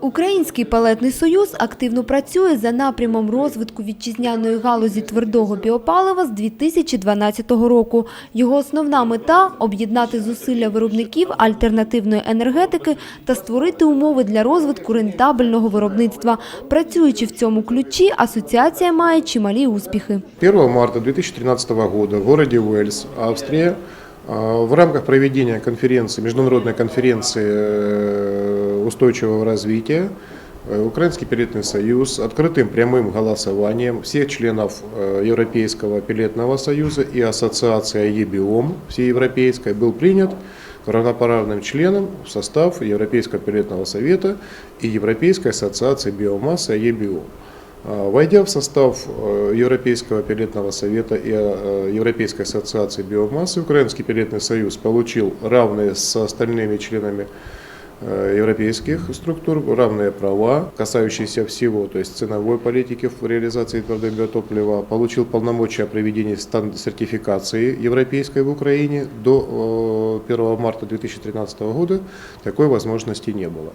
Український палетний союз активно працює за напрямом розвитку вітчизняної галузі твердого біопалива з 2012 року. Його основна мета – об'єднати зусилля виробників альтернативної енергетики та створити умови для розвитку рентабельного виробництва. Працюючи в цьому ключі, асоціація має чималі успіхи. 1 марта 2013 года в городе Уэльс, Австрия, а, в рамках проведения конференции, международной конференции э, устойчивого развития э, Украинский пилетный союз открытым прямым голосованием всех членов э, Европейского пилетного союза и ассоциации ЕБИОМ всеевропейской был принят равноправным членом в состав Европейского пилетного совета и Европейской ассоциации биомассы ЕБИОМ. А, Войдя в состав э, Европейского пилетного совета и э, Европейской ассоциации биомассы, Украинский пилетный союз получил равные с остальными членами э, европейских структур равные права, касающиеся всего, то есть ценовой политики в реализации твердого биотоплива, получил полномочия о проведении стан- сертификации европейской в Украине. До э, 1 марта 2013 года такой возможности не было.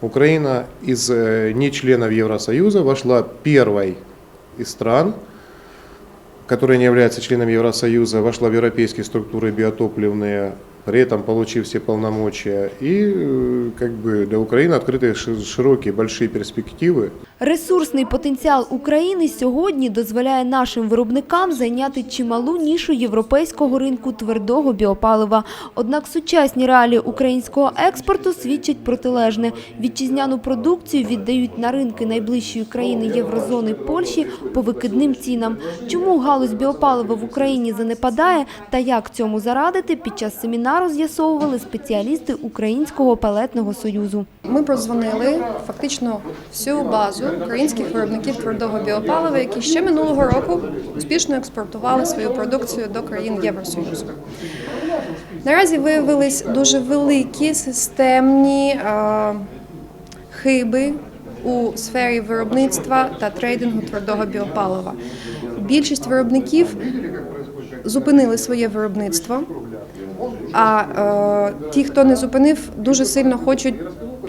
Украина из э, не членов Евросоюза вошла первой из стран, которая не является членом Евросоюза, вошла в европейские структуры биотопливные, при этом получив все полномочия. И э, как бы для Украины открыты ши- широкие, большие перспективы. Ресурсний потенціал України сьогодні дозволяє нашим виробникам зайняти чималу нішу європейського ринку твердого біопалива. Однак сучасні реалії українського експорту свідчать протилежне. Вітчизняну продукцію віддають на ринки найближчої країни єврозони Польщі по викидним цінам. Чому галузь біопалива в Україні занепадає та як цьому зарадити, під час семінару з'ясовували спеціалісти Українського палетного союзу. Ми прозвонили фактично всю базу українських виробників твердого біопалива, які ще минулого року успішно експортували свою продукцію до країн Євросоюзу. Наразі виявились дуже великі системні е, хиби у сфері виробництва та трейдингу твердого біопалива. Більшість виробників зупинили своє виробництво. А е, ті, хто не зупинив, дуже сильно хочуть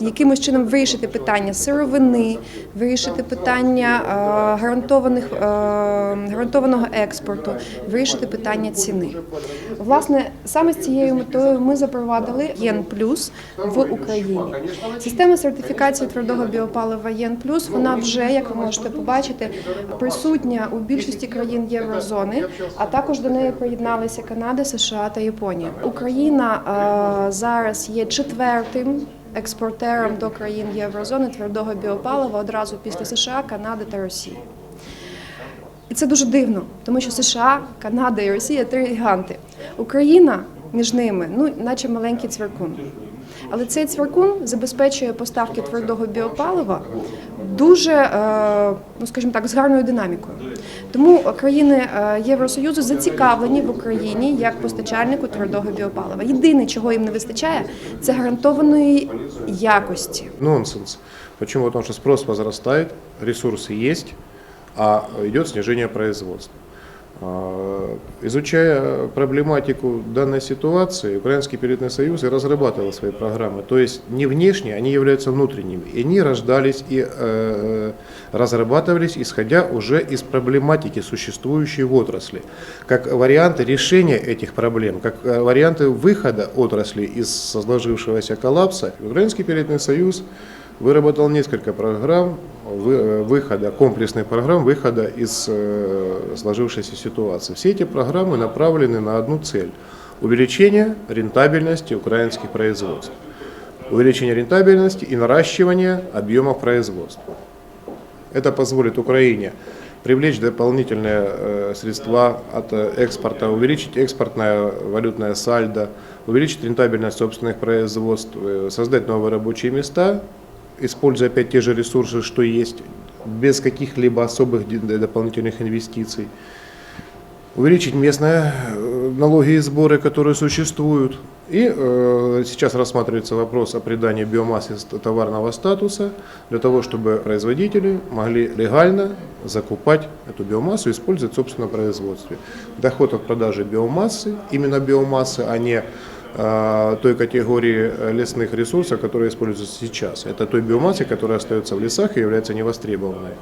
якимось чином вирішити питання сировини, вирішити питання е, гарантованих е, гарантованого експорту, вирішити питання ціни. Власне, саме з цією метою ми запровадили ЄН Плюс в Україні. Система сертифікації твердого біопалива ЄН Плюс вона вже, як ви можете побачити, присутня у більшості країн Єврозони, а також до неї приєдналися Канада, США та Японія. Україна е, зараз є четвертим. Експортером до країн Єврозони твердого біопалива одразу після США, Канади та Росії. І це дуже дивно, тому що США, Канада і Росія три гіганти. Україна між ними, ну, наче маленький цвіркун. Але цей цвіркун забезпечує поставки твердого біопалива дуже, е, ну скажімо так, з гарною динамікою. Тому країни е, Євросоюзу зацікавлені в Україні як постачальнику твердого біопалива. Єдине, чого їм не вистачає, це гарантованої якості. Нонсенс. Почему? Потому что спрос возрастает, ресурсы есть, а идет снижение производства. А, Изучая проблематику данной ситуации, Украинский пилетный союз и разрабатывал свои программы. То есть не внешние, они являются внутренними. И они рождались и э, разрабатывались, исходя уже из проблематики, существующей в отрасли. Как варианты решения этих проблем, как э, варианты выхода отрасли из сложившегося коллапса, Украинский пилетный союз выработал несколько программ э, выхода, комплексных программ выхода из э, сложившейся ситуации. Все эти программы направлены на одну цель – увеличение рентабельности украинских производств. Увеличение рентабельности и наращивание объемов производства. Это позволит Украине привлечь дополнительные э, средства от экспорта, увеличить экспортное валютное сальдо, увеличить рентабельность собственных производств, создать новые рабочие места, используя опять те же ресурсы, что есть, без каких-либо особых дополнительных инвестиций. Увеличить местные э, налоги и сборы, которые существуют. И э, сейчас рассматривается вопрос о придании биомассы ст- товарного статуса для того, чтобы производители могли легально закупать эту биомассу и использовать в собственном производстве. Доход от продажи биомассы, именно биомассы, а не той категории э, лесных ресурсов, которые используются сейчас. Это той биомассы, которая остается в лесах и является невостребованной.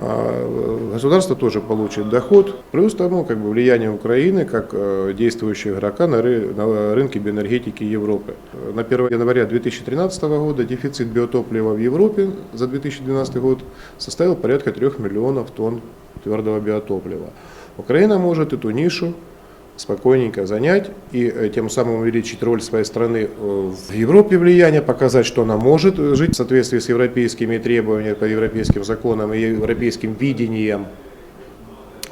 А, Государство тоже получит доход, плюс тому как бы, влияние Украины как э, действующего игрока на, ры- на рынке биоэнергетики Европы. На 1 января 2013 года дефицит биотоплива в Европе за 2012 год составил порядка 3 миллионов тонн твердого биотоплива. Украина может эту нишу спокойненько занять и э, тем самым увеличить роль своей страны э, в Европе влияние, показать, что она может э, жить в соответствии с европейскими требованиями, по европейским законам и европейским видением,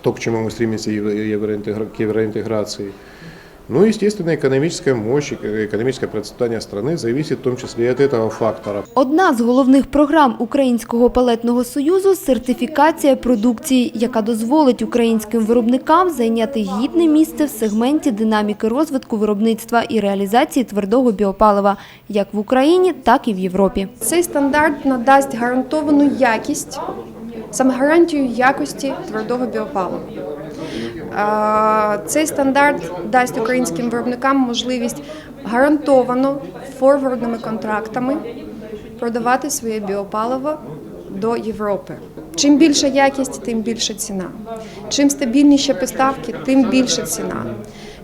то, к чему мы стремимся евро- евроинтегра- к евроинтеграции. Ну и, естественно, экономическая мощь, э, экономическое процветание страны зависит в том числе и от этого фактора. Одна з головних програм Українського палетного союзу – сертифікація продукції, яка дозволить українським виробникам зайняти гідне місце в сегменті динаміки розвитку виробництва і реалізації твердого біопалива як в Україні, так і в Європі. Цей стандарт надасть гарантовану якість, саме гарантію якості твердого біопалива. Цей стандарт дасть українським виробникам можливість гарантовано форвардними контрактами продавати своє біопаливо до Європи. Чим більша якість, тим більша ціна. Чим стабільніші поставки, тим більша ціна.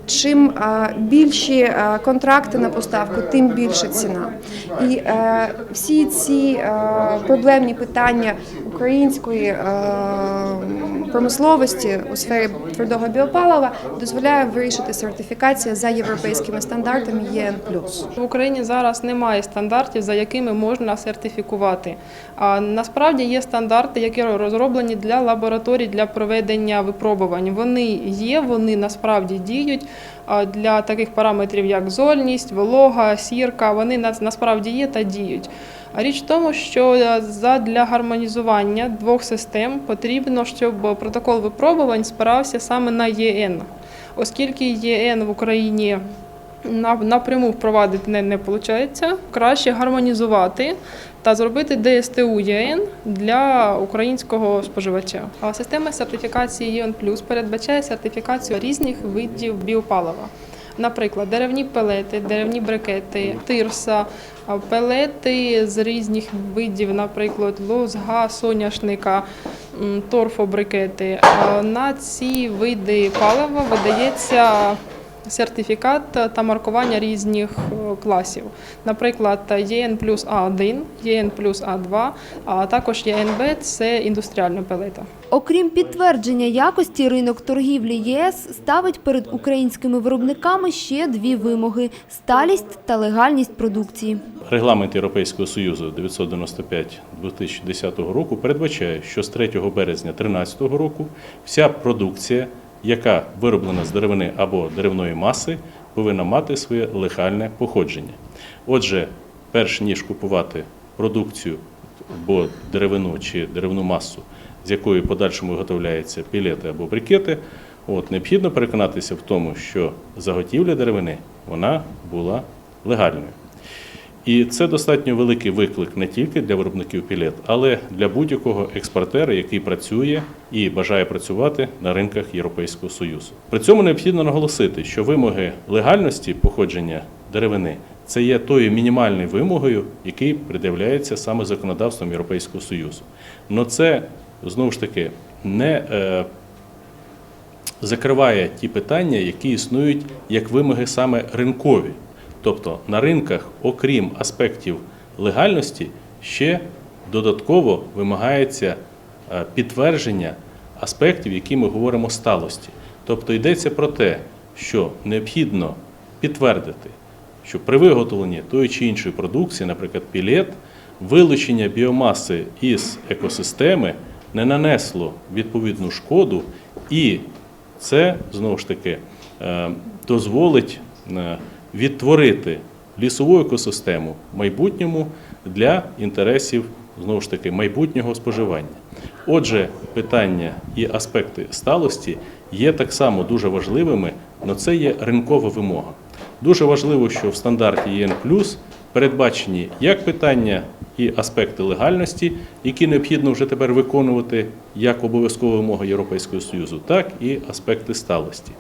Чим більші контракти на поставку, тим більша ціна. І всі ці проблемні питання української промисловості у сфері твердого біопалива дозволяє вирішити сертифікація за європейськими стандартами ЄН+. В Україні зараз немає стандартів, за якими можна сертифікувати. А насправді є стандарти, які розроблені для лабораторій для проведення випробувань. Вони є, вони насправді діють для таких параметрів, як зольність, волога, сірка. Вони на- насправді є та діють. Річ в тому, що е, задля гармонізування двох систем потрібно, щоб протокол випробувань спирався саме на ЄН, оскільки ЄН в Україні напряму впровадити не, не виходить. Краще гармонізувати та зробити ДСТУ ЄН для українського споживача. А система сертифікації ЄН Плюс передбачає сертифікацію різних видів біопалива. Наприклад, деревні пелети, деревні брикети, тирса, пелети з різних видів, наприклад, лозга, соняшника, торфобрикети. На ці види палива видається сертифікат та маркування різних е, класів. Наприклад, ЄН плюс А1, ЄН плюс А2, а також ЄНБ – це індустріальна пелета. Окрім підтвердження якості, ринок торгівлі єС ставить перед українськими виробниками ще дві вимоги – сталість та легальність продукції. Регламент Європейського Союзу 995-2010 року передбачає, що з 3 березня 2013 року вся продукція, яка вироблена з деревини або деревної маси, повинна мати своє легальне походження. Отже, перш ніж купувати продукцію або деревину чи деревну масу, з якої подальшому виготовляються пілети або брикети, от, необхідно переконатися в тому, що заготівля деревини вона була легальною. І це достатньо великий виклик не тільки для виробників пілет, але для будь-якого експортера, який працює і бажає працювати на ринках Європейського Союзу. При цьому необхідно наголосити, що вимоги легальності походження деревини це є тою мінімальною вимогою, який пред'являється саме законодавством Європейського Союзу. Но це знову ж таки не е, закриває ті питання, які існують як вимоги саме ринкові. Тобто на ринках, окрім аспектів легальності, ще додатково вимагається е, підтвердження аспектів, які ми говоримо сталості. Тобто йдеться про те, що необхідно підтвердити, що при виготовленні тої чи іншої продукції, наприклад, пілет, вилучення біомаси із екосистеми не нанесло відповідну шкоду, і це знову ж таки е, дозволить е, відтворити лісову екосистему в майбутньому для інтересів знову ж таки майбутнього споживання. Отже, питання і аспекти сталості є так само дуже важливими, але це є ринкова вимога. Дуже важливо, що в стандарті ЄН передбачені як питання і аспекти легальності, які необхідно вже тепер виконувати як обов'язкова вимога Європейського Союзу, так і аспекти сталості.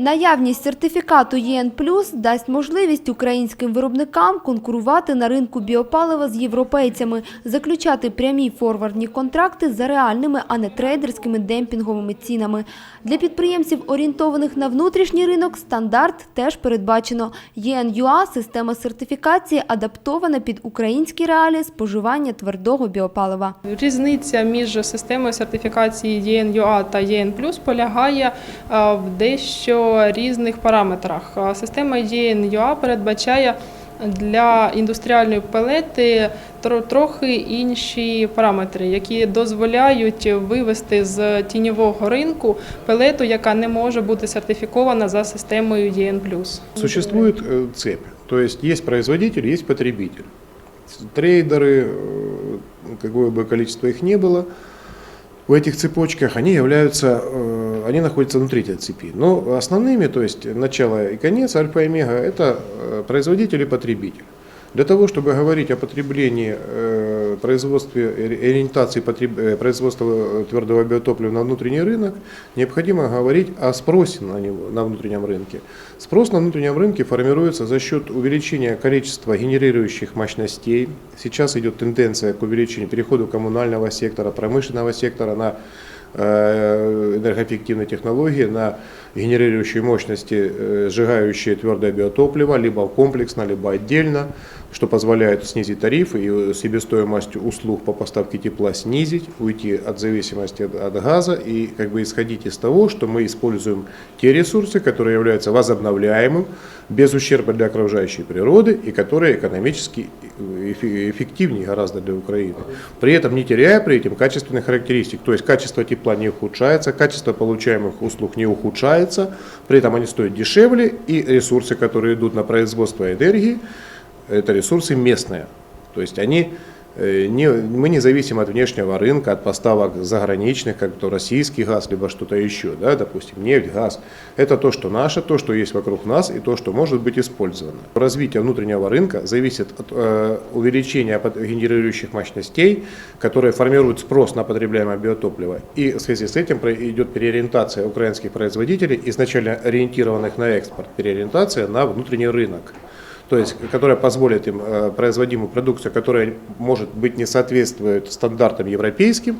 Наявність сертифікату ЄН+, дасть можливість українським виробникам конкурувати на ринку біопалива з європейцями, заключати прямі форвардні контракти за реальними, а не трейдерськими демпінговими цінами. Для підприємців, орієнтованих на внутрішній ринок, стандарт теж передбачено. ЄН.ЮА – система сертифікації, адаптована під українські реалії споживання твердого біопалива. Різниця між системою сертифікації ЄН-ЮА та ЄН+, полягає е, в дещо різних параметрах. Е, Система ЄН-ЮА передбачає для індустріальної пелети тро- трохи інші параметри, які дозволяють вивести з тіньового ринку пелету, яка не може бути сертифікована за системою ЄН+. Существует э, цепь, то есть есть производитель, есть потребитель. Трейдеры, э, какое бы количество их ни было, в этих цепочках они являются, э, они находятся внутри этой цепи. Но основными, то есть начало и конец альфа и омега, это э, производитель и потребитель. Для того, чтобы говорить о потреблении, э, производстве, ориентации потреб- э, производства твердого биотоплива на внутренний рынок, необходимо говорить о спросе на него на внутреннем рынке. Спрос на внутреннем рынке формируется за счет увеличения количества генерирующих мощностей. Сейчас идет тенденция к увеличению переходу коммунального сектора, промышленного сектора на энергоэффективные технологии, на генерирующие мощности, сжигающие твердое биотопливо, либо комплексно, либо отдельно, что позволяет снизить тарифы и э, себестоимость услуг по поставке тепла снизить, уйти от зависимости от, газа и как бы исходить из того, что мы используем те ресурсы, которые являются возобновляемым, без ущерба для окружающей природы и которые экономически эффективнее гораздо для Украины. При этом не теряя при этом качественных характеристик, то есть качество тепла не ухудшается, качество получаемых услуг не ухудшается, при этом они стоят дешевле и ресурсы, которые идут на производство энергии, это ресурсы местные. То есть они не, мы не зависим от внешнего рынка, от поставок заграничных, как то российский газ, либо что-то еще, да, допустим, нефть, газ. Это то, что наше, то, что есть вокруг нас и то, что может быть использовано. Развитие внутреннего рынка зависит от э, увеличения генерирующих мощностей, которые формируют спрос на потребляемое биотопливо. И в связи с этим идет переориентация украинских производителей, изначально ориентированных на экспорт, переориентация на внутренний рынок то есть которая позволит им э, производимую продукцию, которая может быть не соответствует стандартам европейским,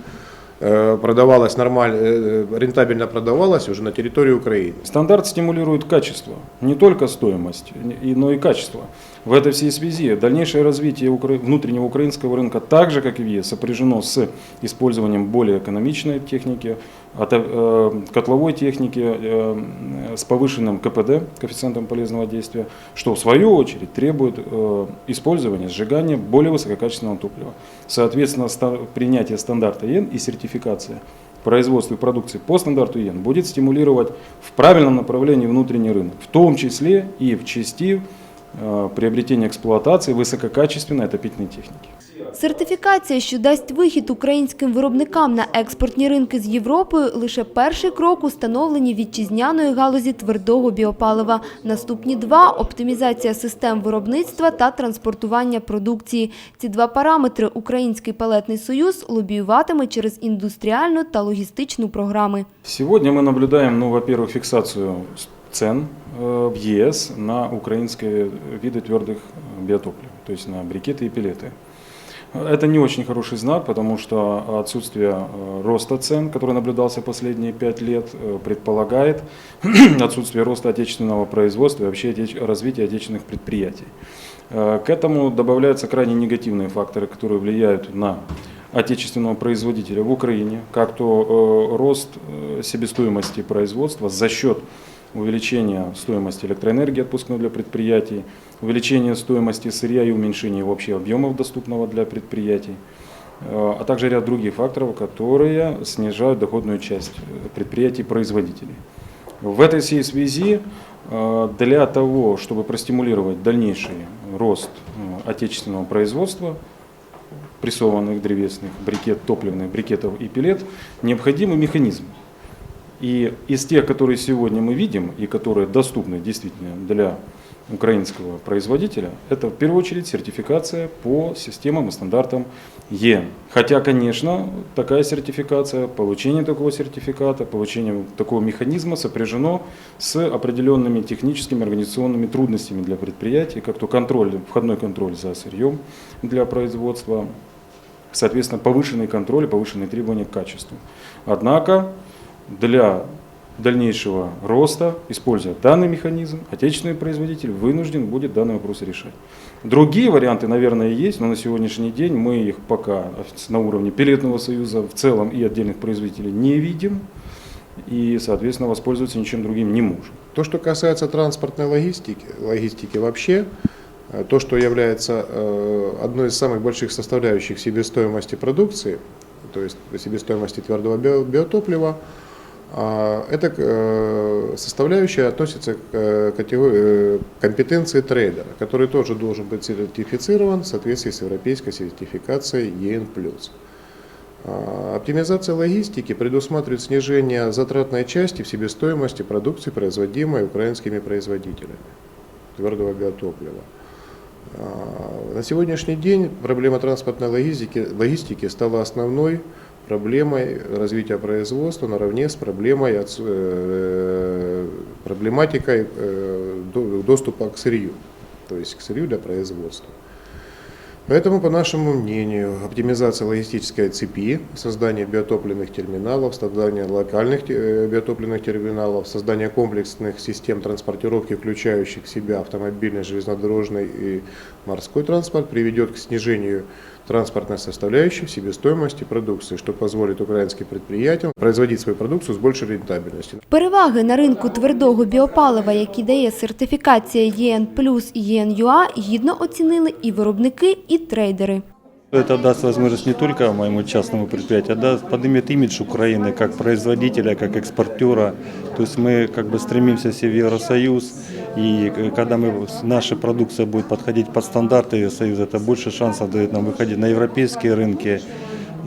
э, продавалась нормально, э, рентабельно продавалась уже на территории Украины. Стандарт стимулирует качество, не только стоимость, но и качество. В этой всей связи дальнейшее развитие внутреннего украинского рынка, так же как и в ЕС, сопряжено с использованием более экономичной техники, котловой техники э, с повышенным КПД, коэффициентом полезного действия, что в свою очередь требует э, использования, сжигания более высококачественного топлива. Соответственно, принятие стандарта ЕН и сертификация производства продукции по стандарту ЕН будет стимулировать в правильном направлении внутренний рынок, в том числе и в части э, приобретения эксплуатации высококачественной отопительной техники. Сертифікація, що дасть вихід українським виробникам на експортні ринки з Європою, лише перший крок у становленні вітчизняної галузі твердого біопалива. Наступні два – оптимізація систем виробництва та транспортування продукції. Ці два параметри Український палетний союз лобіюватиме через індустріальну та логістичну програми. Сегодня мы наблюдаем, ну, во-первых, фиксацию с- цен э, в ЕС на украинские виды твердых э, биотоплив, то есть на брикеты и пилеты. Это не очень хороший знак, потому что отсутствие э, роста цен, который наблюдался последние пять лет, э, предполагает отсутствие роста отечественного производства и вообще развития отечественных предприятий. Э, К этому добавляются крайне негативные факторы, которые влияют на отечественного производителя в Украине, как то рост себестоимости производства за счет увеличения стоимости электроэнергии отпускной для предприятий, увеличения стоимости сырья и уменьшения вообще объемов доступного для предприятий, э, а также ряд других факторов, которые снижают доходную часть э, предприятий-производителей. В этой связи э, для того, чтобы простимулировать дальнейший рост отечественного производства, прессованных древесных брикет, топливных брикетов и пилет, необходимый механизм. И из тех, которые сегодня мы видим и которые доступны действительно для украинского производителя – это в первую очередь сертификация по системам и стандартам ЕН. Хотя, конечно, такая сертификация, получение такого сертификата, получение такого механизма сопряжено с определенными техническими организационными трудностями для предприятий, как то контроль, входной контроль за сырьем для производства, соответственно, повышенный контроль повышенные требования к качеству. Однако для дальнейшего роста, используя данный механизм, отечественный производитель вынужден будет данный вопрос решать. Другие варианты, наверное, есть, но на сегодняшний день мы их пока на уровне пилетного союза в целом и отдельных производителей не видим и, соответственно, воспользоваться ничем другим не можем. То, что касается транспортной логистики, логистики вообще, э, то, что является э, одной из самых больших составляющих себестоимости продукции, то есть себестоимости твердого био- биотоплива, эта э, составляющая относится к э, катего- э, компетенции трейдера, который тоже должен быть сертифицирован в соответствии с европейской сертификацией ЕН+. А, Оптимизация логистики предусматривает снижение затратной части в себестоимости продукции, производимой украинскими производителями твердого биотоплива. А, На сегодняшний день проблема транспортной логистики, логистики стала основной проблемой развития производства наравне с проблемой, э, проблематикой э, до- доступа к сырью, то есть к сырью для производства. Поэтому, по нашему мнению, оптимизация логистической цепи, создание биотопливных терминалов, создание локальных э, биотопливных терминалов, создание комплексных систем транспортировки, включающих в себя автомобильный, железнодорожный и морской транспорт, приведет к снижению транспортной составляющей в себестоимости продукции, что позволит украинским предприятиям производить свою продукцию с большей рентабельностью. Переваги на ринку твердого біопалива, які дає сертифікація ЄН Плюс і ЄН.ЮА, гідно оцінили і виробники, і трейдери. Это даст возможность не только моему частному предприятию, а даст, поднимет имидж Украины как производителя, как экспортера. То есть мы как бы стремимся все в Евросоюз, и э, когда мы, наша продукция будет подходить под стандарты Евросоюза, это больше шансов дает нам выходить на европейские рынки.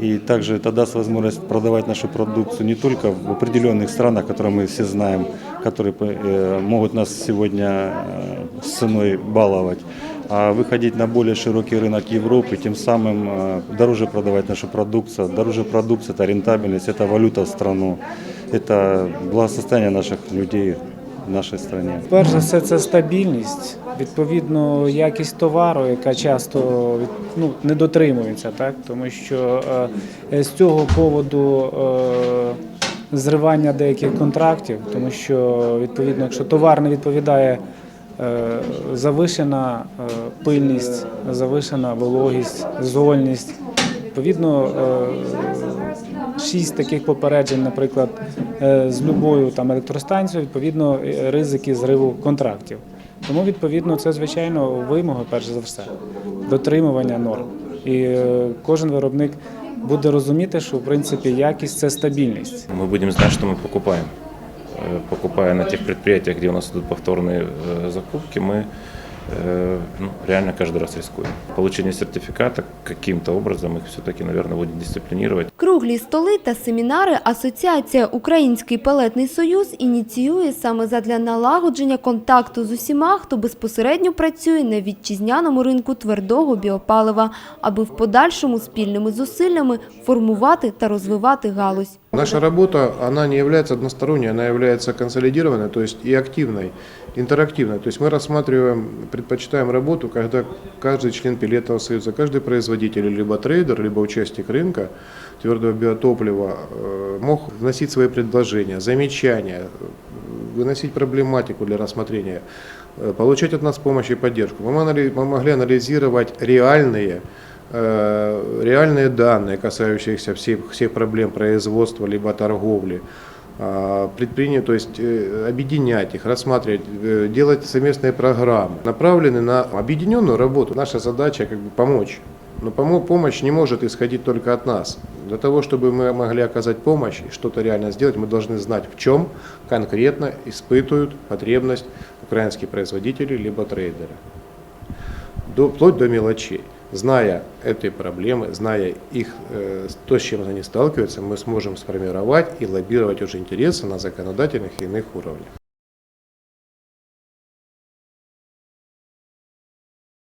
И также это даст возможность продавать нашу продукцию не только в определенных странах, которые мы все знаем, которые э, могут нас сегодня э, с ценой баловать, а выходить на более широкий рынок Европы, тем самым э, дороже продавать нашу продукцию. Дороже продукция – это рентабельность, это валюта в страну, это благосостояние наших людей в нашей стране. Перш за все, це стабільність, відповідно, якість товару, яка часто від- ну, не дотримується, так? тому що е, з цього поводу е, зривання деяких контрактів, тому що відповідно, якщо товар не відповідає е, завишена е, пильність, завишена вологість, зольність. Відповідно, е, шість таких попереджень, наприклад, е, з любою там електростанцією, відповідно, е, ризики зриву контрактів. Тому, відповідно, це звичайно вимоги, перш за все, дотримування норм. І е, кожен виробник буде розуміти, що в принципі якість це стабільність. Мы будем знать, что мы покупаем. Э, Покупая на тех предприятиях, где у нас идут повторные э, закупки, мы э, ну, реально каждый раз рискуем. Получение сертификата каким-то образом их все-таки, наверное, будет дисциплинировать. Круглі столи та семінари Асоціація Український пелетний союз ініціює саме задля налагодження контакту з усіма, хто безпосередньо працює на вітчизняному ринку твердого біопалива, аби в подальшому спільними зусиллями формувати та розвивати галузь. Наша работа, она не является односторонней, она является консолидированной, то есть и активной, интерактивной. То есть мы рассматриваем, предпочитаем работу, когда каждый член Пилетного союза, каждый производитель, либо трейдер, либо участник рынка твердого биотоплива э, мог вносить свои предложения, замечания, выносить проблематику для рассмотрения, э, получать от нас помощь и поддержку. Мы могли, анализировать реальные реальные данные, касающиеся всех, всех проблем производства либо торговли, а, предпринять, то есть э, объединять их, рассматривать, э, делать совместные программы, направленные на объединенную работу. Наша задача как бы помочь. Но помо- помощь не может исходить только от нас. Для того, чтобы мы могли оказать помощь и что-то реально сделать, мы должны знать, в чем конкретно испытывают потребность украинские производители либо трейдеры до, вплоть до мелочей. Зная эти проблемы, зная их, э, то, с чем они сталкиваются, мы сможем сформировать и лоббировать уже интересы на законодательных и иных уровнях.